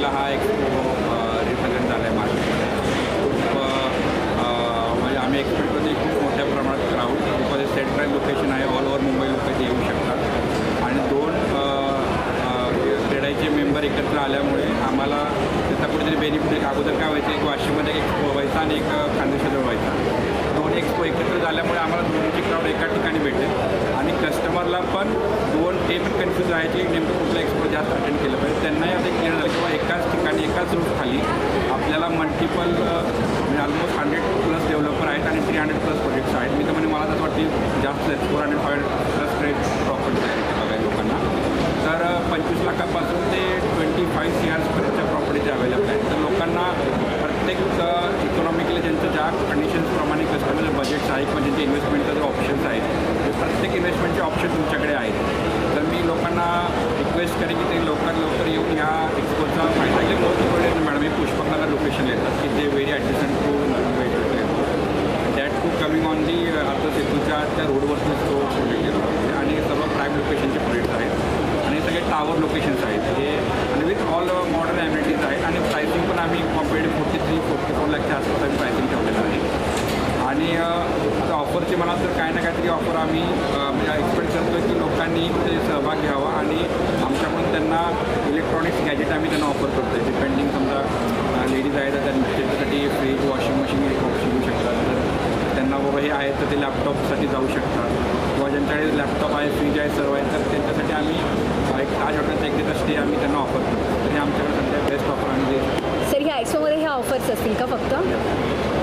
बिगर हा expo represent झाला आहे मार्केटमध्ये. खूप म्हणजे आम्ही एक्सपेक्ट करतो खूप मोठ्या प्रमाणात क्राऊड बिकॉज सेंट्रल लोकेशन आहे ऑल ओव्हर मुंबई लोक येऊ शकतात. आणि दोन अ, मेंबर एकत्र आल्यामुळे आम्हाला त्याचा कुठेतरी बेनिफिट अगोदर काय व्हायचं एक वाशिममध्ये एक व्हायचा आणि एक खानदेशाजवळ व्हायचा. दोन एक्सपो एकत्र झाल्यामुळे आम्हाला दोन्हीची क्राऊड एका ठिकाणी भेटेल आणि कस्टमरला पण दोन ते पण कन्फ्यूज आहे की नेमकं कुठलं एक्सपो जास्त अटेंड केलं पाहिजे. त्यांनाही आता क्लिअर झालं किंवा एकाच ठिकाणी एकाच रूट खाली आपल्याला मल्टिपल म्हणजे ऑलमोस्ट हंड्रेड प्लस डेव्हलपर आहेत आणि थ्री हंड्रेड प्लस प्रोजेक्ट्स आहेत. मी तर म्हणजे मला तर वाटते जास्त आहेत. Four hundred five plus rate profit आहे बघायला लोकांना. तर पंचवीस लाखापासून ते ट्वेंटी फाईव्ह सी आर्सपर्यंतच्या प्रॉपर्टीज अवेलेबल आहेत. तर लोकांना प्रत्येक इकॉनॉमिकली ज्यांचं ज्या कंडिशन्सप्रमाणे कस्टमरचं बजेट्स आहे म्हणजे किंवा म्हणजे जे इन्व्हेस्टमेंटचे जे ऑप्शन्स आहेत ते प्रत्येक इन्व्हेस्टमेंटचे ऑप्शन तुमच्याकडे आहेत. तर मी लोकांना रिक्वेस्ट करेन की ते लवकरात लवकर येऊन ह्या एक्सपोचा फायदा घ्या मोस्ट इम्पॉर्टंट मॅडम हे पुष्पकनगर लोकेशन येतात की ते very adjacent to that to coming on the आता सेतूच्या त्या रोडवरती तो प्रोजेक्ट केला आणि सर्व प्राईम लोकेशनचे प्रोजेक्ट आहेत. टावर लोकेशन्स आहेत हे आणि विथ ऑल मॉडर्न ॲम्युनिटीज आहेत आणि प्रायसिंग पण आम्ही compared forty three forty four लॅकच्या आसपास आम्ही प्रायसिंग ठेवलेलं आहे. आणि आता ऑफरचे मला तर काय ना काहीतरी ऑफर आम्ही म्हणजे एक्सपेक्ट करतो की लोकांनी ते सहभाग घ्यावा आणि आमच्याकडून त्यांना इलेक्ट्रॉनिक्स गॅजेट आम्ही त्यांना ऑफर करतो आहे डिपेंडिंग समजा लेडीज आहेत तर त्यांना त्याच्यासाठी फ्रीज वॉशिंग मशीन एक घेऊ शकतात. तर त्यांना बाबा हे आहेत तर ते लॅपटॉपसाठी जाऊ शकतात. किंवा ज्यांच्याकडे लॅपटॉप आहे फ्रीज आहे सर्व आहे तर त्यांच्यासाठी आम्ही अ, एक ताज हॉटेलचा एक दिवस स्टे आम्ही त्यांना ऑफर करतो. तर हे आमच्याकडे सध्या बेस्ट ऑफर आम्ही सर ह्या एक्सपोमध्ये ह्या ऑफर्स असतील का फक्त?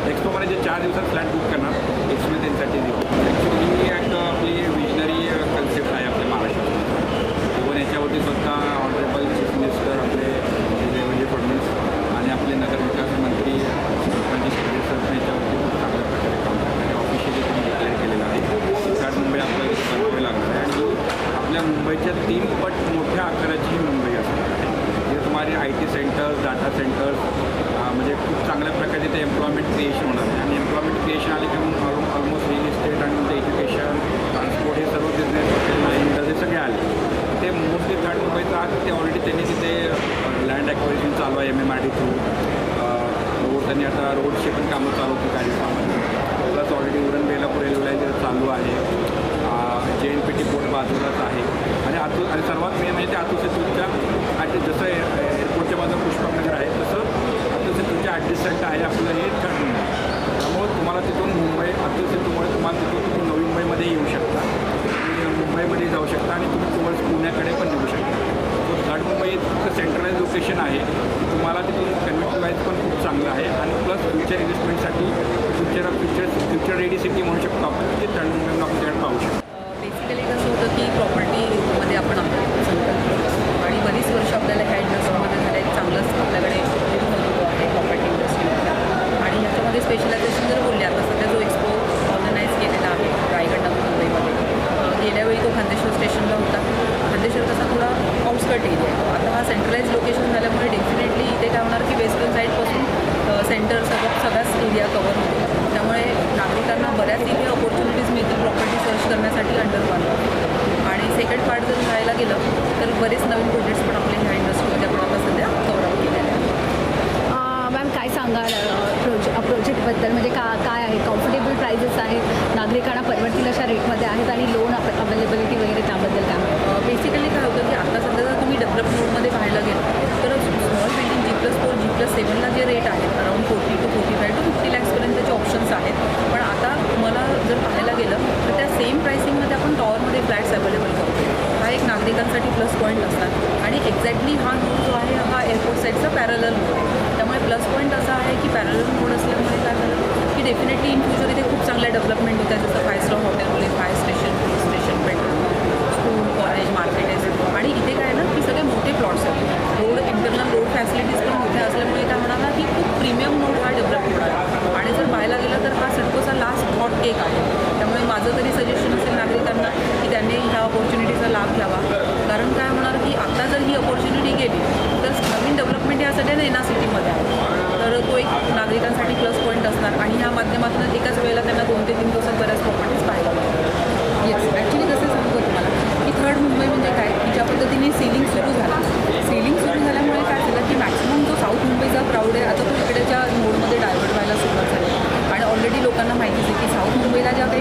एक्सपोमध्ये जे चार दिवसात फ्लॅट बुक करणार एक्सपो त्यांच्यासाठी देऊ ॲक्च्युली ही एक आपली विजनरी कन्सेप्ट आहे आपल्या महाराष्ट्रात इव्हन याच्यावरती स्वतः ऑनरेबल चीफ मिनिस्टर आपले देवेंद्र फडणवीस आणि आपले नगरविकास मंत्री रणजित शिंदे सर पण याच्यावरती खूप चांगल्या प्रकारे काम करतात ऑफिशियली त्यांनी डिक्लेअर केलेलं आहे विकास मुंबई आपल्याला बनवावे लागणार आहे आणि आपल्या मुंबईच्या तीन पट मोठ्या आकाराची ही मुंबई असणार आहे जे तुम्हाला I T centres data centres म्हणजे खूप चांगल्या प्रकारे ते एम्प्लॉयमेंट क्रिएशन होणार आहे. आणि एम्प्लॉयमेंट क्रिएशन आले की ऑलमोस्ट रिअल इस्टेट आणि ते एज्युकेशन ट्रान्सपोर्ट हे सर्व बिझनेस हॉटेल इंडस्ट्री सगळे आले. ते मोस्टली थर्ड मुंबईचं आज ते ऑलरेडी त्यांनी तिथे लँड ॲक्विजिशन चालू आहे M M R D through road त्यांनी आता रोडचे पण कामं चालू होती काही दिवसामध्ये. Plus already Uran Belapur railway line चालू आहे. जे एन पी टी पोर्ट बाजूलाच आहे. आणि आतू आणि सर्वात मेन म्हणजे ते आतू सेतूच्या आणि जसं रिसल्ट आहे. आपलं हे ठरलेलं त्यामुळे तुम्हाला तिथून मुंबई अतिशयमुळे तुम्हाला तुम्हाला तिथून तुम्ही नवी मुंबईमध्ये येऊ शकता. मुंबईमध्ये जाऊ शकता आणि तुम्ही तुम्हाला पुण्याकडे पण येऊ शकता. घाट मुंबई इतकं सेंट्रलाइज लोकेशन आहे तुम्हाला तिथून कन्व्हिट वाईज पण खूप चांगलं आहे. आणि plus future इन्व्हेस्टमेंटसाठी future future future ready city म्हणू शकतो आपण ते थंड मुंबईला आपण पाहू शकतो. बेसिकली कसं होतं की प्रॉपर्टी वेस्टर्न साईडपासून सेंटर सगळं सगळाच एरिया कवर होतो. त्यामुळे नागरिकांना बऱ्याच इथे ऑपॉर्च्युनिटीज मिळतील प्रॉपर्टी सर्च करण्यासाठी अंडर वन आणि सेकंड पार्ट जर जायला गेलं तर बरेच नवीन प्रोजेक्ट्स पण आपल्या ह्या इंडस्ट्रीमध्ये आपण आता सध्या कवर केलेले आहेत. मॅम काय सांगाल? प्रोजे प्रोजेक्टबद्दल म्हणजे का काय आहे? कम्फर्टेबल प्राइजेस आहेत नागरिकांना परवडतील अशा रेटमध्ये आहेत आणि लोन अवेलेबिलिटी वगैरे त्याबद्दल काय? बेसिकली काय होतं की आता सध्या जर तुम्ही डेव्हलप मोडमध्ये पाहायला गेलं parallel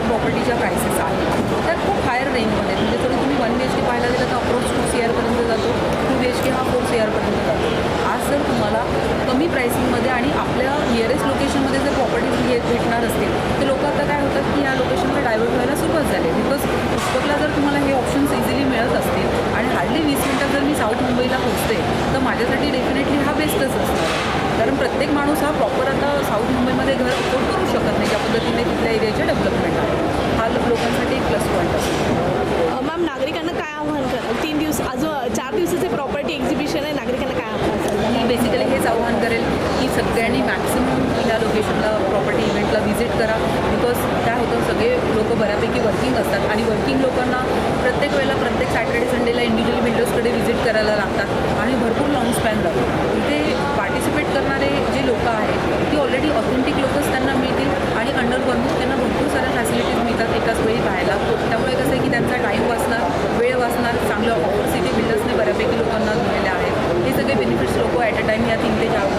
प्रॉपर्टीच्या प्रायसेस आहेत. तर खूप हायर रेंजमध्ये म्हणजे जरी तुम्ही वन बी एच के पाहायला गेलं तर अप्रोच टू सी आरपर्यंत जातो. टू बी एच के हा फोर सी आरपर्यंत जातो. आज जर तुम्हाला कमी प्राइसिंगमध्ये आणि आपल्या नियरेस्ट लोकेशनमध्ये जर प्रॉपर्टीज घे भेटणार असतील तर लोक आता काय होतात की या लोकेशनला डायव्हर्ट व्हायला सुरुवात झाली. बिकॉज पुस्तकला जर तुम्हाला हे ऑप्शन्स इझिली मिळत असतील आणि हार्डली वीस मिनटात जर मी साऊथ मुंबईला पोहोचते तर माझ्यासाठी डेफिनेटली हा बेस्टच असणार कारण प्रत्येक माणूस हा प्रॉपर आता साऊथ मुंबईमध्ये घर अफोर्ड करू शकत नाही ज्या पद्धतीने तिथल्या एरियाचे डेव्हलपमेंट आहे हा लोकांसाठी एक प्लस पॉईंट असतो अ, मॅम नागरिकांना काय आव्हान कराल तीन दिवस अजून चार दिवसाचे प्रॉपर्टी एक्झिबिशन आहे नागरिकांना काय आव्हान असेल मी बेसिकली हेच आव्हान करेल की सगळ्यांनी मॅक्सिमम या लोकेशनला प्रॉपर्टी इव्हेंटला व्हिजिट करा. बिकॉज काय होतं सगळे लोक बऱ्यापैकी वर्किंग असतात आणि वर्किंग लोकांना प्रत्येक वेळेला प्रत्येक सॅटर्डे संडेला इंडिव्हिज्युअल विंडोजकडे व्हिजिट करायला लागतात आणि भरपूर लॉंग स्पॅन लागतो इथे पार्टिसिपेट करणारे जे लोक आहेत ती ऑलरेडी ऑथेंटिक लोकच त्यांना मिळतील आणि अंडर वनमूक त्यांना भरपूर साऱ्या फॅसिलिटीज मिळतात एकाच वेळी पाहायला. त्यामुळे कसं आहे की त्यांचा टाईम वाचणार वेळ वाचणार चांगल्या ऑपॉर्च्युनिटी बिल्डर्सने बऱ्यापैकी लोकांना दिलेल्या आहेत. हे सगळे बेनिफिट्स लोक ॲट अ टाईम या तीन ते चार